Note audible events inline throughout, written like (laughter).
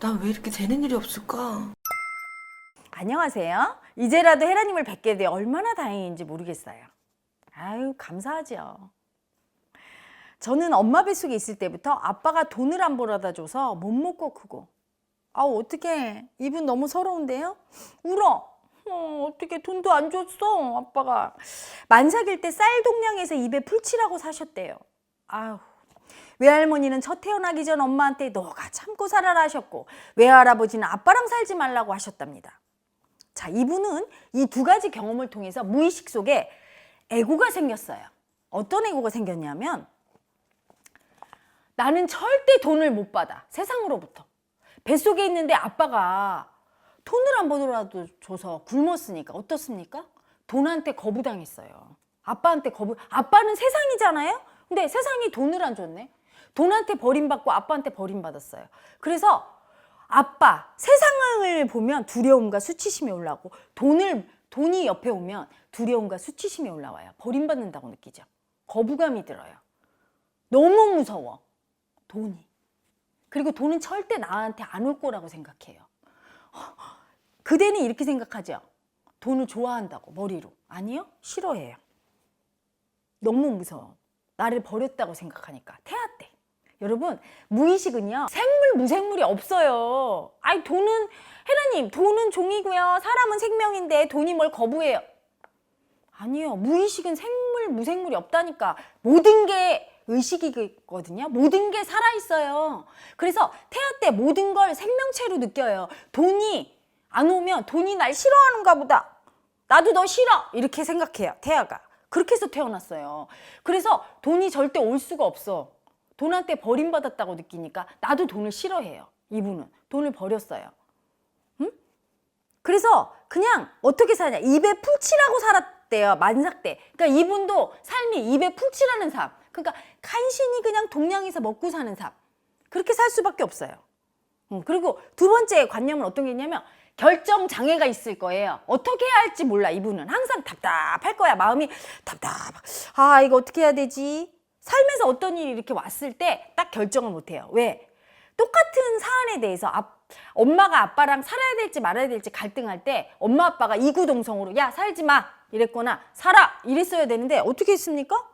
난 왜 이렇게 되는 일이 없을까? 안녕하세요. 이제라도 헤라님을 뵙게 돼 얼마나 다행인지 모르겠어요. 아유, 감사하죠. 저는 엄마 뱃속에 있을 때부터 아빠가 돈을 안 벌어다 줘서 못 먹고 크고. 아우, 어떡해. 이분 너무 서러운데요? 울어. 어, 어떻게 돈도 안 줬어, 아빠가. 만삭일 때 쌀 동량에서 입에 풀칠하고 사셨대요. 아유. 외할머니는 저 태어나기 전 엄마한테 너가 참고 살아라 하셨고 외할아버지는 아빠랑 살지 말라고 하셨답니다. 자, 이분은 이 두 가지 경험을 통해서 무의식 속에 애고가 생겼어요. 어떤 애고가 생겼냐면 나는 절대 돈을 못 받아. 세상으로부터. 뱃속에 있는데 아빠가 돈을 안 벌어라도 줘서 굶었으니까 어떻습니까? 돈한테 거부당했어요. 아빠한테 거부, 아빠는 세상이잖아요? 근데 세상이 돈을 안 줬네? 돈한테 버림받고 아빠한테 버림받았어요. 그래서 아빠, 세상을 보면 두려움과 수치심이 올라오고 돈을, 돈이 옆에 오면 두려움과 수치심이 올라와요. 버림받는다고 느끼죠. 거부감이 들어요. 너무 무서워. 돈이. 그리고 돈은 절대 나한테 안 올 거라고 생각해요. (gasps) 그대는 이렇게 생각하죠. 돈을 좋아한다고 머리로. 아니요. 싫어해요. 너무 무서워. 나를 버렸다고 생각하니까. 태아 때. 여러분, 무의식은요, 생물, 무생물이 없어요. 아이, 돈은, 헤라님, 돈은 종이고요. 사람은 생명인데 돈이 뭘 거부해요. 아니요. 무의식은 생물, 무생물이 없다니까. 모든 게 의식이거든요. 모든 게 살아있어요. 그래서 태아 때 모든 걸 생명체로 느껴요. 돈이 안 오면 돈이 날 싫어하는가 보다. 나도 너 싫어. 이렇게 생각해요. 태아가. 그렇게 해서 태어났어요. 그래서 돈이 절대 올 수가 없어. 돈한테 버림받았다고 느끼니까 나도 돈을 싫어해요. 이분은. 돈을 버렸어요. 응? 그래서 그냥 어떻게 사냐. 입에 풀칠하고 살았대요. 만삭 때. 그러니까 이분도 삶이 입에 풀칠하는 삶. 그러니까 간신히 그냥 동양에서 먹고 사는 삶. 그렇게 살 수밖에 없어요. 음, 그리고 두 번째 관념은 어떤 게 있냐면 결정 장애가 있을 거예요. 어떻게 해야 할지 몰라 이분은 항상 답답할 거야. 마음이 답답. 아 이거 어떻게 해야 되지? 삶에서 어떤 일이 이렇게 왔을 때 딱 결정을 못 해요. 왜? 똑같은 사안에 대해서 아, 엄마가 아빠랑 살아야 될지 말아야 될지 갈등할 때 엄마 아빠가 이구동성으로 야 살지 마 이랬거나 살아 이랬어야 되는데 어떻게 했습니까?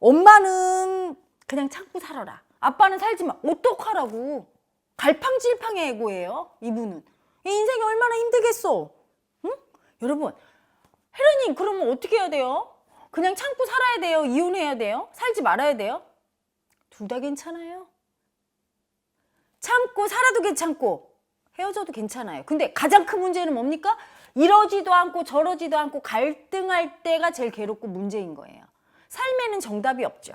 엄마는 그냥 참고 살아라. 아빠는 살지 마. 어떡하라고. 갈팡질팡의 애고예요. 이분은. 이 인생이 얼마나 힘들겠어. 응? 여러분, 혜련님 그러면 어떻게 해야 돼요? 그냥 참고 살아야 돼요? 이혼해야 돼요? 살지 말아야 돼요? 둘 다 괜찮아요. 참고 살아도 괜찮고 헤어져도 괜찮아요. 근데 가장 큰 문제는 뭡니까? 이러지도 않고 저러지도 않고 갈등할 때가 제일 괴롭고 문제인 거예요. 삶에는 정답이 없죠.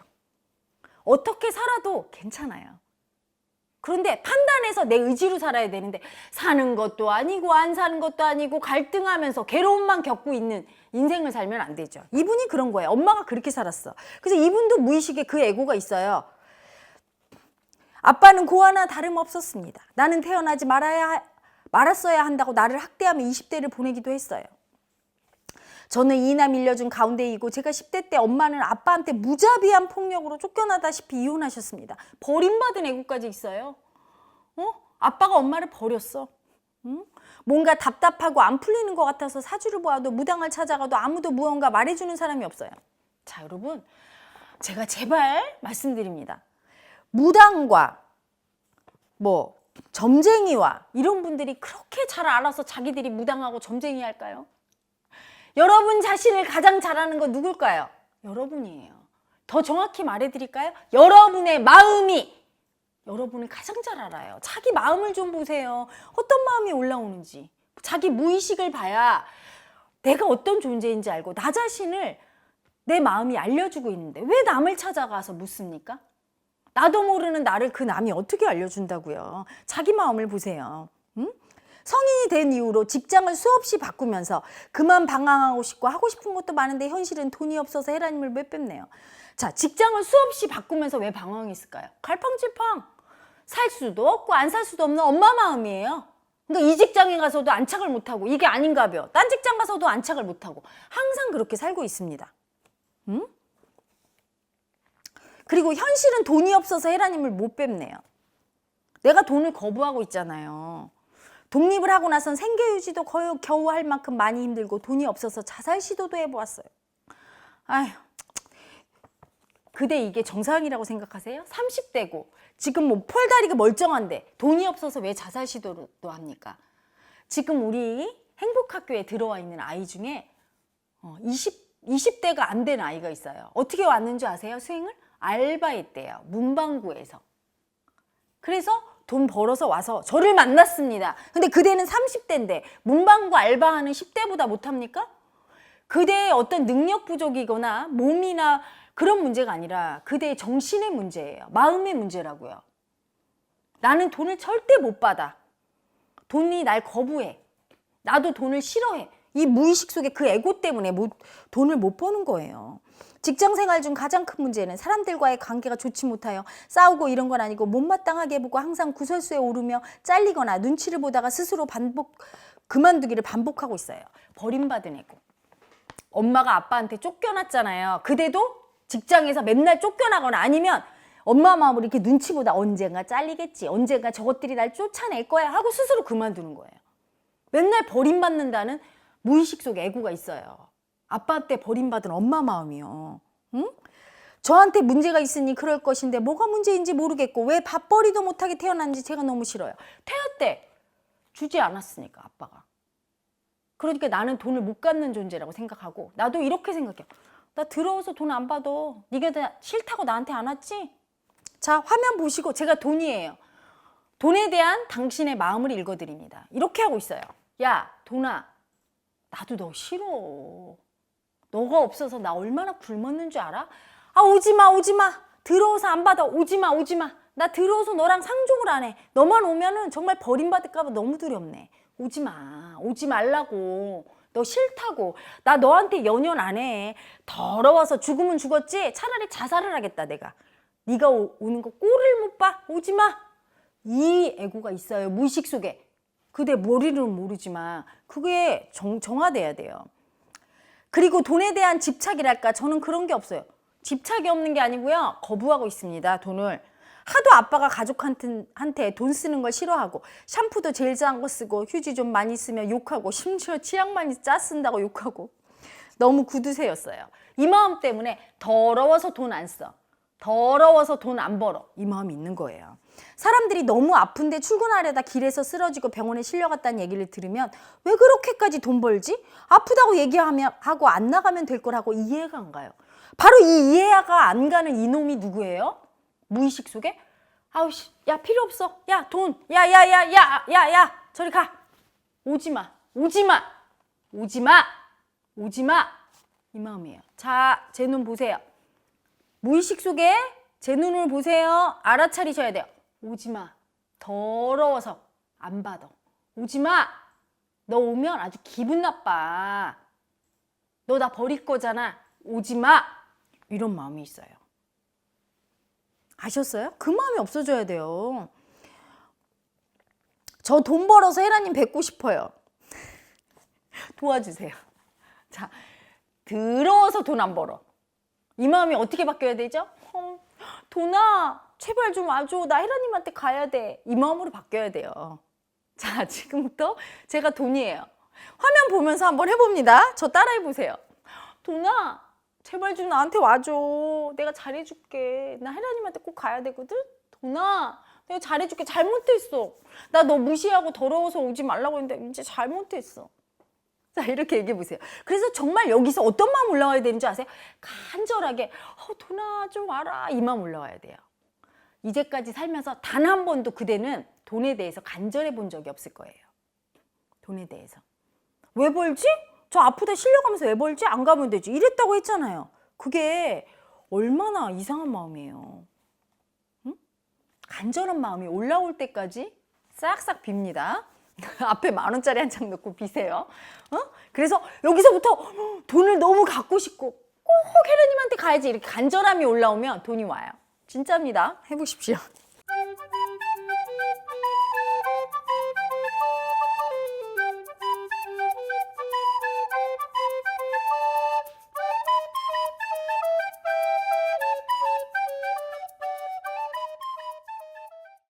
어떻게 살아도 괜찮아요. 그런데 판단해서 내 의지로 살아야 되는데 사는 것도 아니고 안 사는 것도 아니고 갈등하면서 괴로움만 겪고 있는 인생을 살면 안 되죠. 이분이 그런 거예요. 엄마가 그렇게 살았어. 그래서 이분도 무의식에 그 애고가 있어요. 아빠는 고아나 다름없었습니다. 나는 태어나지 말아야 말았어야 한다고 나를 학대하며 20대를 보내기도 했어요. 저는 이남 일녀중 가운데이고 제가 10대 때 엄마는 아빠한테 무자비한 폭력으로 쫓겨나다시피 이혼하셨습니다. 버림받은 애고까지 있어요. 어? 아빠가 엄마를 버렸어. 응? 뭔가 답답하고 안 풀리는 것 같아서 사주를 보아도 무당을 찾아가도 아무도 무언가 말해주는 사람이 없어요. 자, 여러분. 제가 제발 말씀드립니다. 무당과 뭐 점쟁이와 이런 분들이 그렇게 잘 알아서 자기들이 무당하고 점쟁이 할까요? 여러분 자신을 가장 잘하는 건 누굴까요? 여러분이에요. 더 정확히 말해드릴까요? 여러분의 마음이 여러분을 가장 잘 알아요. 자기 마음을 좀 보세요. 어떤 마음이 올라오는지. 자기 무의식을 봐야 내가 어떤 존재인지 알고 나 자신을 내 마음이 알려주고 있는데 왜 남을 찾아가서 묻습니까? 나도 모르는 나를 그 남이 어떻게 알려준다고요. 자기 마음을 보세요. 응? 성인이 된 이후로 직장을 수없이 바꾸면서 그만 방황하고 싶고 하고 싶은 것도 많은데 현실은 돈이 없어서 헤라님을 몇 뵙네요. 자, 직장을 수없이 바꾸면서 왜 방황했을까요? 갈팡질팡. 살 수도 없고 안 살 수도 없는 엄마 마음이에요. 그러니까 이 직장에 가서도 안착을 못하고 이게 아닌가벼. 딴 직장 가서도 안착을 못하고 항상 그렇게 살고 있습니다. 응? 그리고 현실은 돈이 없어서 헤라님을 못 뵙네요. 내가 돈을 거부하고 있잖아요. 독립을 하고 나선 생계 유지도 거의 겨우 할 만큼 많이 힘들고 돈이 없어서 자살 시도도 해보았어요. 아휴, 그대 이게 정상이라고 생각하세요? 30대고 지금 뭐 폴다리가 멀쩡한데 돈이 없어서 왜 자살 시도를 또 합니까? 지금 우리 행복학교에 들어와 있는 아이 중에 어, 20, 20대가 안 된 아이가 있어요. 어떻게 왔는지 아세요? 수행을? 알바했대요. 문방구에서. 그래서 돈 벌어서 와서 저를 만났습니다. 근데 그대는 30대인데 문방구 알바하는 10대보다 못합니까? 그대의 어떤 능력 부족이거나 몸이나 그런 문제가 아니라 그대의 정신의 문제예요. 마음의 문제라고요. 나는 돈을 절대 못 받아. 돈이 날 거부해. 나도 돈을 싫어해. 이 무의식 속에 그 에고 때문에 못, 돈을 못 버는 거예요. 직장 생활 중 가장 큰 문제는 사람들과의 관계가 좋지 못하여 싸우고 이런 건 아니고 못마땅하게 보고 항상 구설수에 오르며 잘리거나 눈치를 보다가 스스로 반복 그만두기를 반복하고 있어요. 버림받은 에고. 엄마가 아빠한테 쫓겨났잖아요. 그대도 직장에서 맨날 쫓겨나거나 아니면 엄마 마음으로 이렇게 눈치 보다 언젠가 잘리겠지. 언젠가 저것들이 날 쫓아낼 거야 하고 스스로 그만두는 거예요. 맨날 버림받는다는 무의식 속에 애고가 있어요. 아빠한테 버림받은 엄마 마음이요. 응? 저한테 문제가 있으니 그럴 것인데 뭐가 문제인지 모르겠고 왜 밥벌이도 못하게 태어났는지 제가 너무 싫어요. 태아 때 주지 않았으니까 아빠가. 그러니까 나는 돈을 못 갖는 존재라고 생각하고 나도 이렇게 생각해요. 나 들어와서 돈 안 받아. 네가 다 싫다고 나한테 안 왔지? 자 화면 보시고 제가 돈이에요. 돈에 대한 당신의 마음을 읽어드립니다. 이렇게 하고 있어요. 야 돈아 나도 너 싫어. 너가 없어서 나 얼마나 굶었는 줄 알아? 아 오지 마 오지 마 들어와서 안 받아 오지 마 오지 마. 나 들어와서 너랑 상종을 안 해. 너만 오면은 정말 버림받을까 봐 너무 두렵네. 오지 마 오지 말라고. 너 싫다고. 나 너한테 연연 안 해. 더러워서 죽으면 죽었지. 차라리 자살을 하겠다 내가. 네가 오, 오는 거 꼴을 못 봐. 오지 마. 이 애고가 있어요. 무의식 속에. 그대 머리로는 모르지만 그게 정, 정화돼야 돼요. 그리고 돈에 대한 집착이랄까 저는 그런 게 없어요. 집착이 없는 게 아니고요. 거부하고 있습니다. 돈을. 하도 아빠가 가족한테 한테 돈 쓰는 걸 싫어하고 샴푸도 제일 싼거 쓰고 휴지 좀 많이 쓰면 욕하고 심지어 치약 많이 짜 쓴다고 욕하고 너무 구두쇠였어요. 이 마음 때문에 더러워서 돈 안 써. 더러워서 돈 안 벌어. 이 마음이 있는 거예요. 사람들이 너무 아픈데 출근하려다 길에서 쓰러지고 병원에 실려갔다는 얘기를 들으면 왜 그렇게까지 돈 벌지? 아프다고 얘기하면 하고 안 나가면 될 거라고 이해가 안 가요. 바로 이 이해가 안 가는 이놈이 누구예요? 무의식 속에 아우씨 야 필요 없어 야 돈 야 야 야 야 야 야 저리 가 오지 마 오지 마 오지 마 오지 마 이 마음이에요. 자 제 눈 보세요. 무의식 속에 제 눈을 보세요. 알아차리셔야 돼요. 오지 마. 더러워서 안 받아. 오지 마. 너 오면 아주 기분 나빠. 너 나 버릴 거잖아. 오지 마. 이런 마음이 있어요. 아셨어요? 그 마음이 없어져야 돼요. 저 돈 벌어서 혜라님 뵙고 싶어요. (laughs) 도와주세요. 자, 더러워서 돈 안 벌어. 이 마음이 어떻게 바뀌어야 되죠? 어, 돈아, 제발 좀 와줘. 나 혜라님한테 가야 돼. 이 마음으로 바뀌어야 돼요. 자, 지금부터 제가 돈이에요. 화면 보면서 한번 해봅니다. 저 따라해 보세요. 돈아, 제발 좀 나한테 와줘. 내가 잘해줄게. 나 혜라님한테 꼭 가야 되거든? 돈아, 내가 잘해줄게. 잘못했어. 나 너 무시하고 더러워서 오지 말라고 했는데 이제 잘못했어. 자, 이렇게 얘기해 보세요. 그래서 정말 여기서 어떤 마음 올라와야 되는지 아세요? 간절하게, 어, 돈아, 좀 와라. 이 마음 올라와야 돼요. 이제까지 살면서 단 한 번도 그대는 돈에 대해서 간절해 본 적이 없을 거예요. 돈에 대해서. 왜 벌지? 저 아프다 실려가면서 왜 벌지? 안 가면 되지. 이랬다고 했잖아요. 그게 얼마나 이상한 마음이에요. 응? 간절한 마음이 올라올 때까지 싹싹 빕니다. (laughs) 앞에 만 원짜리 한 장 넣고 비세요. 어? 그래서 여기서부터 돈을 너무 갖고 싶고 꼭 혜련님한테 가야지 이렇게 간절함이 올라오면 돈이 와요. 진짜입니다. 해보십시오.